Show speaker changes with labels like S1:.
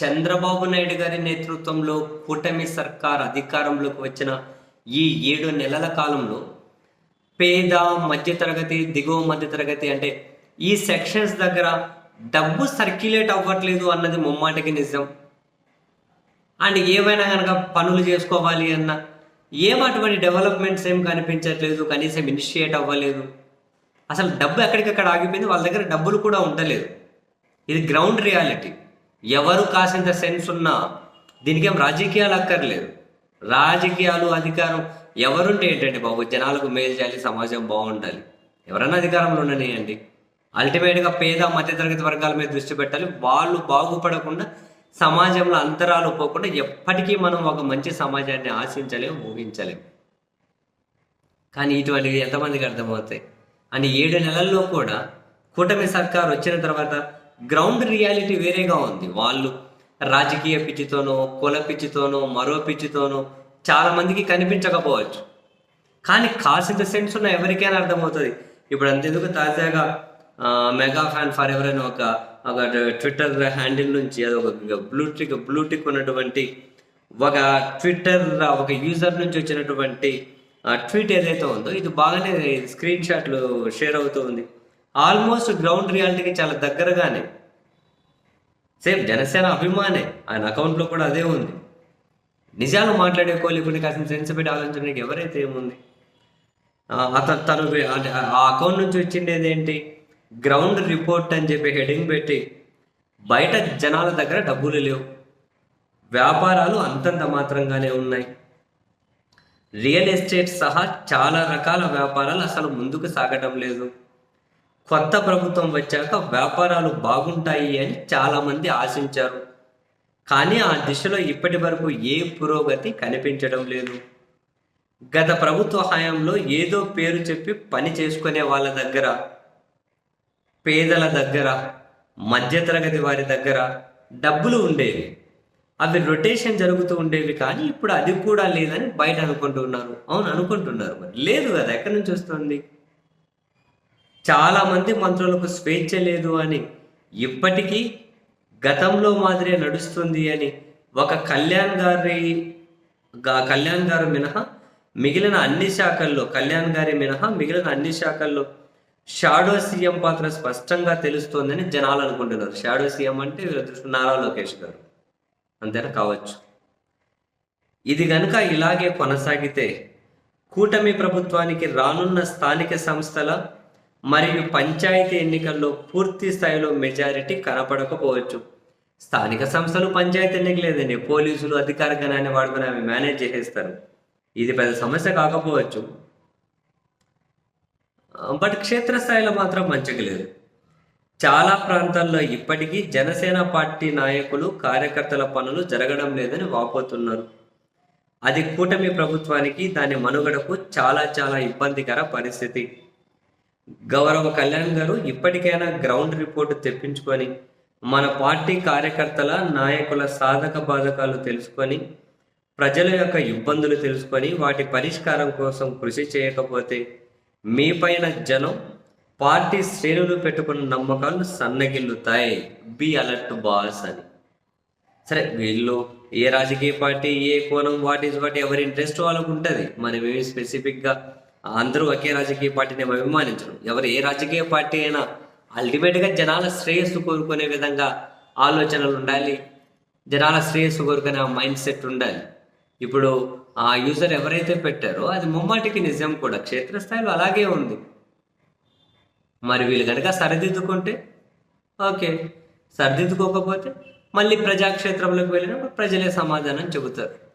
S1: చంద్రబాబు నాయుడు గారి నేతృత్వంలో కూటమి సర్కార్ అధికారంలోకి వచ్చిన ఈ ఏడు నెలల కాలంలో పేద మధ్యతరగతి దిగువ మధ్యతరగతి అంటే ఈ సెక్షన్స్ దగ్గర డబ్బు సర్క్యులేట్ అవ్వట్లేదు అన్నది ముమ్మాటికి నిజం. అండ్ ఏమైనా కనుక పనులు చేసుకోవాలి అన్న ఏం అటువంటి డెవలప్మెంట్స్ ఏం కనిపించట్లేదు కనీసం ఇనిషియేట్ అవ్వలేదు. అసలు డబ్బు ఎక్కడికక్కడ ఆగిపోయింది వాళ్ళ దగ్గర డబ్బులు కూడా ఉండలేదు. ఇది గ్రౌండ్ రియాలిటీ. ఎవరు కాసింత సెన్స్ ఉన్నా దీనికేం రాజకీయాలు అక్కర్లేదు. రాజకీయాలు అధికారం ఎవరుంటే ఏంటండి బాబు? జనాలకు మేలు చేయాలి సమాజం బాగుండాలి. ఎవరన్నా అధికారంలో ఉండనియండి. అల్టిమేట్గా పేద మధ్యతరగతి వర్గాల మీద దృష్టి పెట్టాలి. వాళ్ళు బాగుపడకుండా సమాజంలో అంతరాలు పోకుండా ఎప్పటికీ మనం ఒక మంచి సమాజాన్ని ఆశించలేము ఊహించలేము కానీ ఇటువంటివి ఎంతమందికి అర్థమవుతాయి? అని ఏడు నెలల్లో కూడా కూటమి సర్కారు వచ్చిన తర్వాత గ్రౌండ్ రియాలిటీ వేరేగా ఉంది. వాళ్ళు రాజకీయ పిచ్చితోనో కుల పిచ్చితోనో మరో పిచ్చితోనో చాలా మందికి కనిపించకపోవచ్చు. కానీ కాసింత సెన్స్ ఉన్న ఎవరికైనా అర్థమవుతుంది. ఇప్పుడు అంతెందుకు తాజాగా మెగా ఫ్యాన్ ఫర్ ఎవర్ అని ఒక ఒక ట్విట్టర్ హ్యాండిల్ నుంచి అది ఒక బ్లూటిక్ బ్లూటిక్ ఉన్నటువంటి ఒక ట్విట్టర్ ఒక యూజర్ నుంచి వచ్చినటువంటి ట్వీట్ ఏదైతే ఉందో ఇది బాగానే స్క్రీన్ షాట్లు షేర్ అవుతూ ఉంది. ఆల్మోస్ట్ గ్రౌండ్ రియాలిటీకి చాలా దగ్గరగానే సేమ్ జనసేన అభిమానే ఆయన అకౌంట్లో కూడా అదే ఉంది. నిజాలు మాట్లాడే కోలికుని కాసిన సెన్స్ పెట్టి ఆలోచించడానికి ఎవరైతే ఏముంది? అతను తను అంటే ఆ అకౌంట్ నుంచి వచ్చిండేది ఏంటి? గ్రౌండ్ రిపోర్ట్ అని చెప్పి హెడింగ్ పెట్టి బయట జనాల దగ్గర డబ్బులు లేవు. వ్యాపారాలు అంతంత మాత్రంగానే ఉన్నాయి. రియల్ ఎస్టేట్ సహా చాలా రకాల వ్యాపారాలు అసలు ముందుకు సాగటం లేదు. కొత్త ప్రభుత్వం వచ్చాక వ్యాపారాలు బాగుంటాయి అని చాలామంది ఆశించారు. కానీ ఆ దిశలో ఇప్పటి వరకు ఏ పురోగతి కనిపించడం లేదు. గత ప్రభుత్వ హయాంలో ఏదో పేరు చెప్పి పని చేసుకునే వాళ్ళ దగ్గర పేదల దగ్గర మధ్యతరగతి వారి దగ్గర డబ్బులు ఉండేవి. అవి రొటేషన్ జరుగుతూ ఉండేవి కానీ ఇప్పుడు అది కూడా లేదని బయట అనుకుంటున్నారు. అవును అనుకుంటున్నారు మరి. లేదు కదా ఎక్కడి నుంచి వస్తుంది? చాలా మంది మంత్రులకు స్వేచ్ఛ లేదు అని ఇప్పటికీ గతంలో మాదిరే నడుస్తుంది అని ఒక కళ్యాణ్ గారి కళ్యాణ్ గారు మినహా మిగిలిన అన్ని శాఖల్లో కళ్యాణ్ గారి మినహా మిగిలిన అన్ని శాఖల్లో షాడో సీఎం పాత్ర స్పష్టంగా తెలుస్తోందని జనాలు అనుకుంటున్నారు. షాడో సీఎం అంటే వీళ్ళ దృష్టి నారా లోకేష్ గారు. అంతేనా? కావచ్చు. ఇది గనుక ఇలాగే కొనసాగితే కూటమి ప్రభుత్వానికి రానున్న స్థానిక సంస్థల మరియు పంచాయతీ ఎన్నికల్లో పూర్తి స్థాయిలో మెజారిటీ కనపడకపోవచ్చు. స్థానిక సంస్థలు పంచాయతీ ఎన్నికలేదని పోలీసులు అధికార గణాన్ని వాడుకుని అవి మేనేజ్ చేసేస్తారు. ఇది పెద్ద సమస్య కాకపోవచ్చు. బట్ క్షేత్రస్థాయిలో మాత్రం మంచిగా లేదు. చాలా ప్రాంతాల్లో ఇప్పటికీ జనసేన పార్టీ నాయకులు కార్యకర్తల పనులు జరగడం లేదని వాపోతున్నారు. అది కూటమి ప్రభుత్వానికి దాని మనుగడకు చాలా చాలా ఇబ్బందికర పరిస్థితి. గౌరవ కళ్యాణ్ గారు ఇప్పటికైనా గ్రౌండ్ రిపోర్ట్ తెప్పించుకొని మన పార్టీ కార్యకర్తల నాయకుల సాధక బాధకాలు తెలుసుకొని ప్రజల యొక్క ఇబ్బందులు తెలుసుకొని వాటి పరిష్కారం కోసం కృషి చేయకపోతే మీ పైన జనం పార్టీ శ్రేణులు పెట్టుకున్న నమ్మకాలు సన్నగిల్లుతాయి. బి అలర్ట్ బాస్ అని. సరే వీళ్ళు ఏ రాజకీయ పార్టీ ఏ కోణం వాట్ ఈజ్ వాట్ ఎవరి ఇంట్రెస్ట్ వాళ్ళకు ఉంటుంది. మనం ఏమి స్పెసిఫిక్గా అందరూ ఒకే రాజకీయ పార్టీని అభిమానించరు. ఎవరు ఏ రాజకీయ పార్టీ అయినా అల్టిమేట్గా జనాల శ్రేయస్సు కోరుకునే విధంగా ఆలోచనలు ఉండాలి. జనాల శ్రేయస్సు కోరుకునే ఆ మైండ్ సెట్ ఉండాలి. ఇప్పుడు ఆ యూజర్ ఎవరైతే పెట్టారో అది ముమ్మాటికి నిజం కూడా. క్షేత్రస్థాయిలో అలాగే ఉంది. మరి వీళ్ళు కనుక సరిదిద్దుకుంటే ఓకే. సరిదిద్దుకోకపోతే మళ్ళీ ప్రజాక్షేత్రంలోకి వెళ్ళినప్పుడు ప్రజలే సమాధానం చెబుతారు.